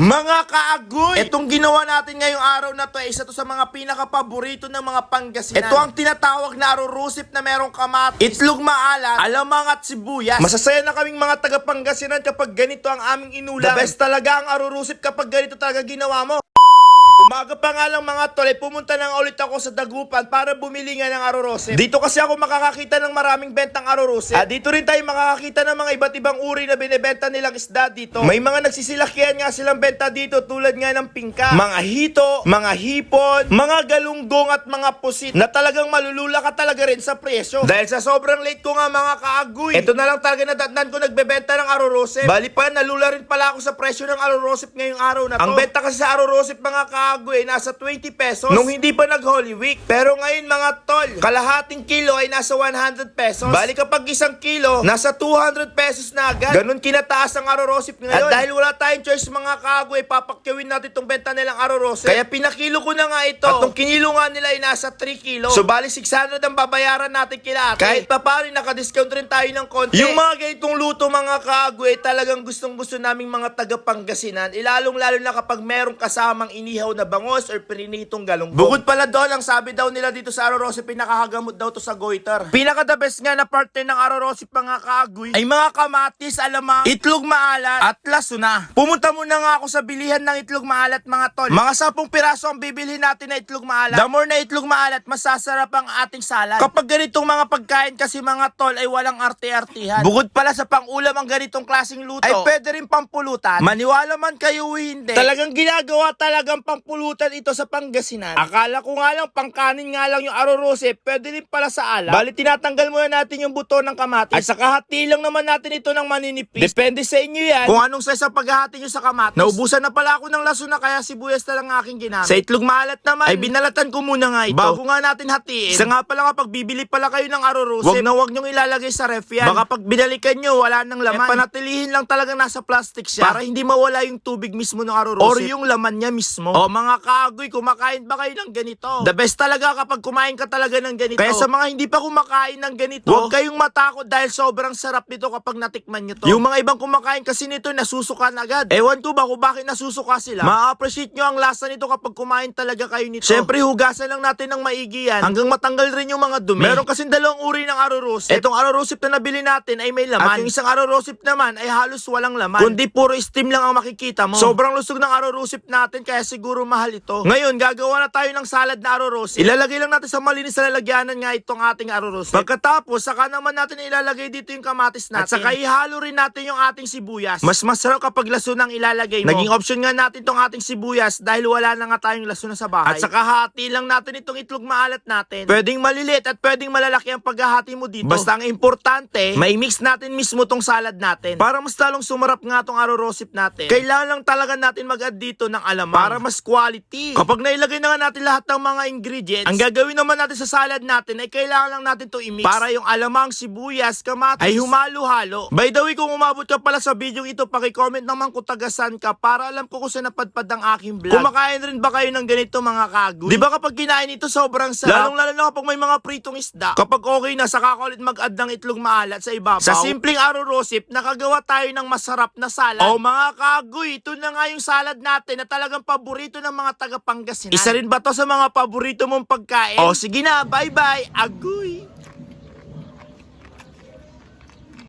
Mga kaagoy! Itong ginawa natin ngayong araw na to ay isa to sa mga pinaka-paborito ng mga Pangasinan. Ito ang tinatawag na arurusip na merong kamat, itlog maalat, alamang at sibuyas. Masasaya na kaming mga taga-Pangasinan kapag ganito ang aming inulam. The best talaga ang arurusip kapag ganito talaga ginawa mo. Umaga pa nga lang mga tol, ay pumunta na ulit ako sa Dagupan para bumili nga ng arorosip. Dito kasi ako makakakita ng maraming bentang arorosip. Ah, dito rin tayo makakakita ng mga iba't ibang uri na binebenta nilang isda dito. May mga nagsisilakyan nga silang benta dito tulad nga ng pingka, mga hito, mga hipon, mga galunggong at mga pusit na talagang malulula ka talaga rin sa presyo. Dahil sa sobrang late ko nga mga kaagoy. Ito na lang talaga nadatnan ko nagbebenta ng arorosip. Bali pa, nalula rin pala ako sa presyo ng arorosip ngayong araw na to. Ang benta kasi sa arorosip mga kaagoy ay nasa 20 pesos nung hindi pa nag Holy Week. Pero ngayon mga tol, kalahating kilo ay nasa 100 pesos. Bali kapag isang kilo, nasa 200 pesos na agad. Ganun kinataas ang arorosip ngayon. At dahil wala tayong choice mga kaagoy, papakyawin natin itong benta nilang arorosip. Kaya pinakilo ko na nga ito. At itong kinilo nga nila ay nasa 3 kilo. So bali 600 ang babayaran natin kila ate. Kahit pa parin, naka-discount rin tayo ng konti. Yung mga ganitong luto mga kaagoy, talagang gustong gusto naming mga taga Pangasinan. Ilalong lalo na kapag merong kasamang inihaw na bangos or pininitong galunggong. Bukod pala doon, ang sabi daw nila dito sa Arorosip, pinakahagamot daw to sa goiter. Pinaka the best nga na partner ng Arorosip mga kaagoy ay mga kamatis, alamang, itlog maalat at lasuna. Pumunta muna nga ako sa bilihan ng itlog maalat mga tol. Mga 10 piraso ang bibilhin natin na itlog maalat. The more na itlog maalat, masasarap ang ating salad. Kapag ganitong mga pagkain kasi mga tol ay walang arte-artihan. Bukod pala sa pangulam ang ganitong klaseng luto, ay pwede rin pampulutan. Maniwala man kayo hindi. Talagang ginagawa talagang pampulutan ito sa Pangasinan. Akala ko nga lang pangkanin nga lang yung arorose, pwede rin pala sa alak. Bali tinatanggal muna natin yung buto ng kamatis. At saka hati lang naman natin ito ng maninipis. Depende sa inyo yan. Kung anong size ang paghahati nyo sa kamatis. Naubusan na pala ako ng lasuna kaya sibuyas na lang aking ginamit. Sa itlog maalat naman, ay binalatan ko muna nga ito. Bago nga natin hatiin. Isa nga pala kapag bibili pala kayo ng arorose, wag na wag nyong ilalagay sa ref yan. Baka pag binalikan nyo, wala nang laman. Eh, panatilihin lang talaga nasa plastic siya. Para hindi mawala yung tubig mismo ng arorose. Or yung laman niya mismo. O mga kagoy, kumakain ba kayo ng ganito? The best talaga kapag kumain ka talaga ng ganito. Kaya sa mga hindi pa kumakain ng ganito, huwag kayong matakot dahil sobrang sarap nito kapag natikman nyo to. Yung mga ibang kumakain kasi nito, nasusukan agad. Ewan ko ba kung bakit nasusuka sila. Ma-appreciate nyo ang lasa nito kapag kumain talaga kayo nito. Siyempre, hugasan lang natin ng maigi yan hanggang matanggal rin yung mga dumi. Meron kasing dalawang uri ng arorosip. Etong arorosip na nabili natin ay may laman. At yung isang arorosip naman ay halos walang laman. Kundi puro steam lang ang makikita mo. Sobrang lusog ng arorosip natin kaya siguro mahal ito. Ngayon, gagawa na tayo ng salad na arorosip. Ilalagay lang natin sa malinis na lalagyanan nga itong ating arorosip. Pagkatapos, saka naman natin ilalagay dito yung kamatis natin. At saka ihalo rin natin yung ating sibuyas. Mas masarap kapag laso nang ilalagay mo. Naging option nga natin tong ating sibuyas dahil wala na nga tayong laso na sa bahay. At saka hati lang natin itong itlog maalat natin. Pwedeng maliliit at pwedeng malalaki ang paghahati mo dito. Basta ang importante, may mix natin mismo tong salad natin. Para mas talong sumarap nga tong arorosip natin. Kailangan lang talaga natin mag-add dito ng alamang. Para mas quality. Kapag nailagay na nga natin lahat ng mga ingredients, ang gagawin naman natin sa salad natin ay kailangan lang natin to i-mix. Para yung alamang, sibuyas, kamatis, ay humalo-halo. By the way, kung umabot ka pala sa video ito, pakicomment naman kung tagasan ka para alam ko kung saan napadpad ang aking vlog. Kumakain rin ba kayo ng ganito mga kagoy? Di ba kapag kinain ito sobrang sarap? Lalong lalo na kapag may mga pritong isda. Kapag okay na, saka ka ulit mag-add ng itlog maalat sa ibabaw. Sa simpleng arorosip, nakagawa tayo ng masarap na salad. Oh mga kagoy, ito na nga yung salad natin na talagang paborito ng mga taga Pangasinan. Isa rin ba to sa mga paborito mong pagkain? Oh sige na, bye-bye, agoy!